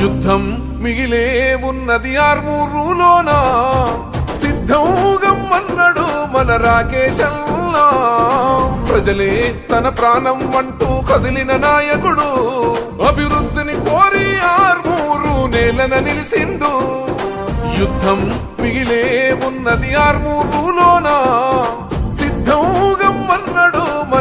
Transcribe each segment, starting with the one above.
యుద్ధం మిగిలే ఉన్నది ఆర్మూరులోనా? సిద్ధంగం అన్నాడు మన రాకేశల్లా? ప్రజలే తన ప్రాణం అంటూ కదిలిన నాయకుడు అభివృద్ధిని కోరి ఆర్మూరు నేలన నిలిసిండు. యుద్ధం మిగిలే ఉన్నది ఆర్మూరులో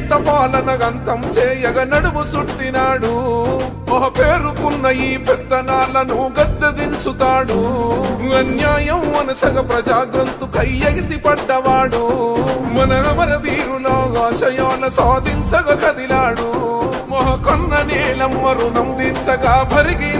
ఎంత పాలన గంతం చేయగ నడుము సుట్టినాడు. ఒక పేరుకున్న ఈ పెత్తనాలను గద్దదించుతాడు. అన్యాయం అనసగ ప్రజాగ్రంథు కయ్యగిసి పడ్డవాడు. మన అమర వీరులో ఆశయాల సాధించగ కదిలాడు. మొహ కొన్న నీలమ్మ రుణం దించగా భరిగి